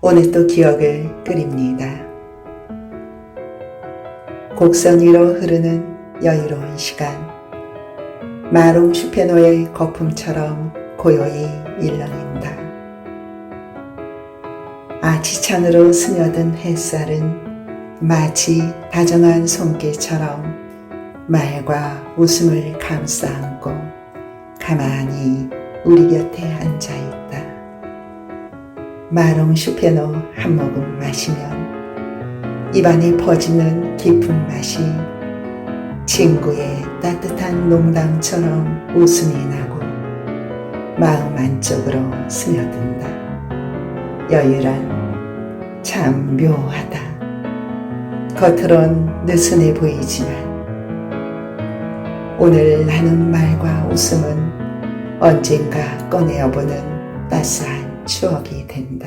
오늘 또 기억을 끓입니다. 곡선 위로 흐르는 여유로운 시간. 마롱 슈페노의 거품처럼 고요히 일렁인다. 아치찬으로 스며든 햇살은 마치 다정한 손길처럼 말과 웃음을 감싸 안고 가만히 우리 곁에 앉아. 마롱 슈페노 한 모금 마시면 입안에 퍼지는 깊은 맛이 친구의 따뜻한 농담처럼 웃음이 나고 마음 안쪽으로 스며든다. 여유란 참 묘하다. 겉으론 느슨해 보이지만 오늘 나눈 말과 웃음은 언젠가 꺼내어보는 따스한 추억이 된다.